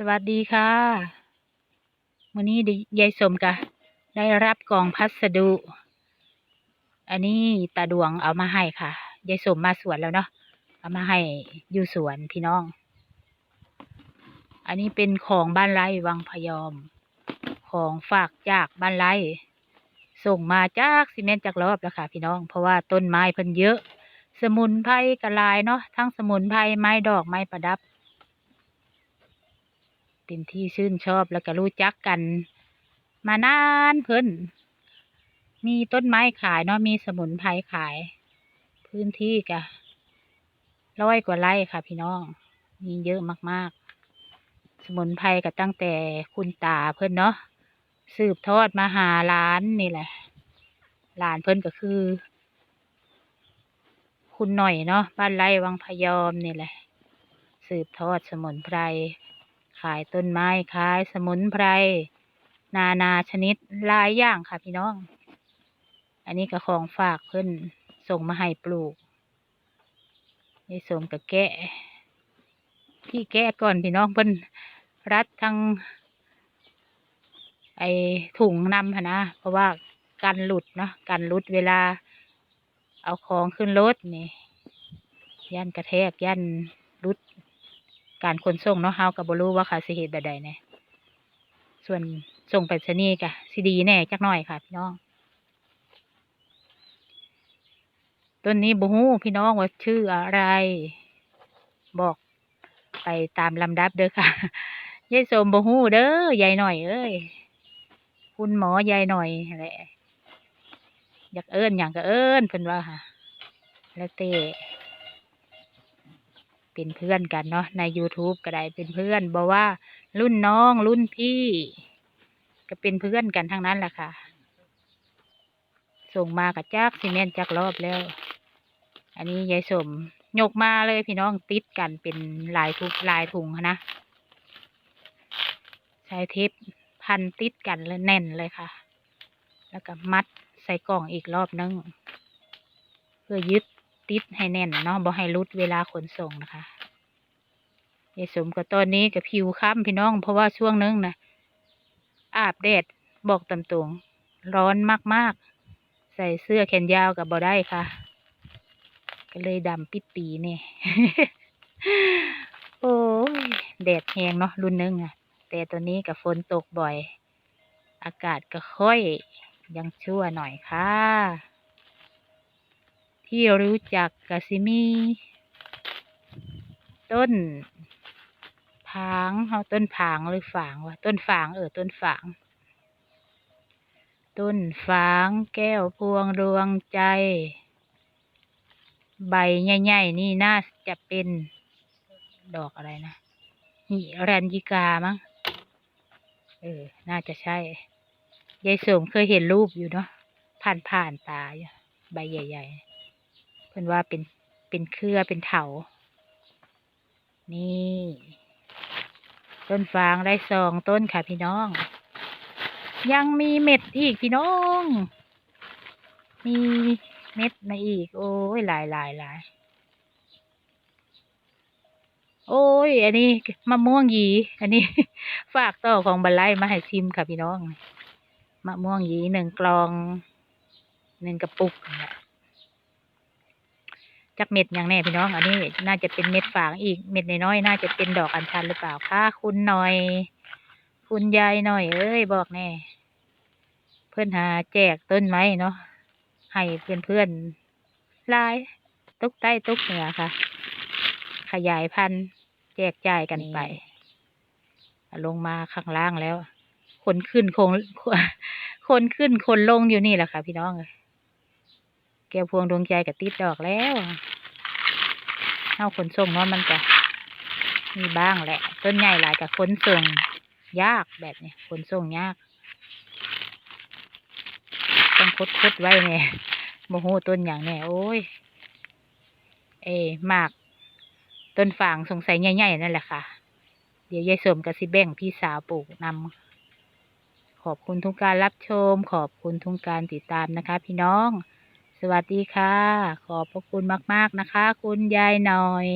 สวัสดีค่ะวันนี้ยายสมกะได้รับกล่องพัสดุ อันนี้ตาดวงเอามาให้ค่ะยายสมมาสวนแล้วเนาะเอามาให้อยู่สวนพี่น้อง อันนี้เป็นของบ้านไร่วังพยอม ของฝากจากบ้านไร่ส่งมาจากซีเมนต์จากรอบแล้วค่ะ พี่น้อง เพราะว่าต้นไม้เพิ่นเยอะ สมุนไพรกระลายเนาะทั้งสมุนไพรไม้ดอกไม้ประดับ เป็นที่ชื่นชอบแล้วก็รู้จักกัน มานานเพิ่นมีต้นไม้ขายเนาะมีสมุนไพรขาย พื้นที่กะร้อยกว่าไร่ค่ะ พี่น้อง มีเยอะมากๆ สมุนไพรก็ตั้งแต่คุณตาเพิ่นเนาะสืบทอดมาหาร้านนี่แหละหลานเพิ่นก็คือ คุณหน่อยเนาะบ้านไร่วังพยอมนี่แหละ สืบทอดสมุนไพร ขายต้นไม้ขายสมุนไพร นานาชนิดหลายอย่างค่ะพี่น้อง อันนี้ก็ของฝากเพิ่นส่งมาให้ปลูกยายสมกับแกะพี่แกะก่อนพี่น้องเพิ่นรัดทั้งไอถุงนำนนะ เพราะว่ากันหลุดเนาะกันหลุดเวลา เอาของขึ้นรถนี่ ยันกระแทกยัน การขนส่งเนาะเฮากับบรู้ว่าค่ะสิเหตุแบบใดเนี่ยส่วนส่งไปรษณีกะสิดีแน่จักหน่อยค่ะ พี่น้องต้นนี้บูฮู้พี่น้องว่าชื่ออะไร บอกไปตามลำดับเด้อค่ะยายสมบูฮู้เด้อยายหน่อยเอ้ยคุณหมอยายหน่อยแหละอยากเอิ้นอย่างก็เอิ้นเพิ่นว่าค่ะ แล้วเต เป็นเพื่อนกันเนาะใน YouTube ก็ได้เป็นเพื่อนบอกว่า รุ่นน้องรุ่นพี่ ก็เป็นเพื่อนกันทั้งนั้นแหละค่ะ ส่งมากับจากซีเมนต์จากรอบแล้ว อันนี้ยายสมยกมาเลยพี่น้องติดกันเป็นลายทุกลายถุงนะใช้เทปพันติดกันเลยแน่นเลยค่ะ แล้วก็มัดใส่กล่องอีกรอบนึง เพื่อยึด ติดให้แน่นเนาะบ่ให้รุดเวลาขนส่งนะคะยายสมก็ตอนนี้กับผิวค้ำพี่น้อง เพราะว่าช่วงนึงนะอาบแดดบอกตามตรงร้อนมากๆ ใส่เสื้อแขนยาวกับบ่ได้ค่ะ ก็เลยดำปิดปีเนี่ยโอ้ยแดดแหงเนาะรุ่นนึงอะแต่ตัวนี้กับฝนตกบ่อย อากาศก็ค่อยยังชั่วหน่อยค่ะ ที่รู้จักกะซิมี ต้นผางเอาต้นผางหรือฝางวะต้นฝางเออต้นฝาง ต้นฝางแก้วพวงดวงใจ ใบใหญ่ๆนี่น่าจะเป็นดอกอะไรนะหิรัญญิกามั้งเออ น่าจะใช่ยายสมเคยเห็นรูปอยู่เนาะผ่านผ่านๆตาอยู่ใบใหญ่ ๆ เพิ่นว่าเป็นเป็นเครือเป็นเถา นี่ ต้นฟางได้สองต้นค่ะพี่น้อง ยังมีเม็ดอีกพี่น้อง มีเม็ดมาอีก โอ้ยหลายหลายหลายโอ้ย อันนี้มะม่วงหยี อันนี้ ฝากต่อของบันไลมาให้ชิมค่ะพี่น้อง มะม่วงหยีหนึ่งกลองหนึ่งกระปุกนั่นแหละ จักเม็ดอย่างแน่พี่น้อง อันนี้น่าจะเป็นเม็ดฝางอีกเม็ดน้อยๆน่าจะเป็นดอกอัญชันหรือเปล่าคะคุณหน่อย คุณยายหน่อย เอ้ยบอกแน่ เพื่อนหาแจกต้นไม้เนาะให้เพื่อนเพื่อนๆลายตุกใต้ตุกเหนือค่ะ ขยายพันธุ์แจกจ่ายกันไป ลงมาข้างล่างแล้ว คนขึ้นคงคนขึ้นคนลงอยู่นี่แหละค่ะ พี่น้องเอ้ย แก้วพวงดวงใจกับติดดอกแล้วเอาขนส่งเนาะมันจะมีบ้างแหละ ต้นใหญ่หลายกับขนส่งยากแบบนี้ขนส่งยาก ต้องคดคดไว้เนี่ยโมโหต้นอย่างเนี่ยโอ้ย เอหมาก ต้นฝางสงสัยใหญ่ๆนั่นแหละค่ะ เดี๋ยวยายสมกับสิแบ่งพี่สาวปลูกนำขอบคุณทุกการรับชม ขอบคุณทุกการติดตามนะคะ พี่น้อง สวัสดีค่ะ ขอบพระคุณมาก ๆ นะคะ คุณยายหน่อย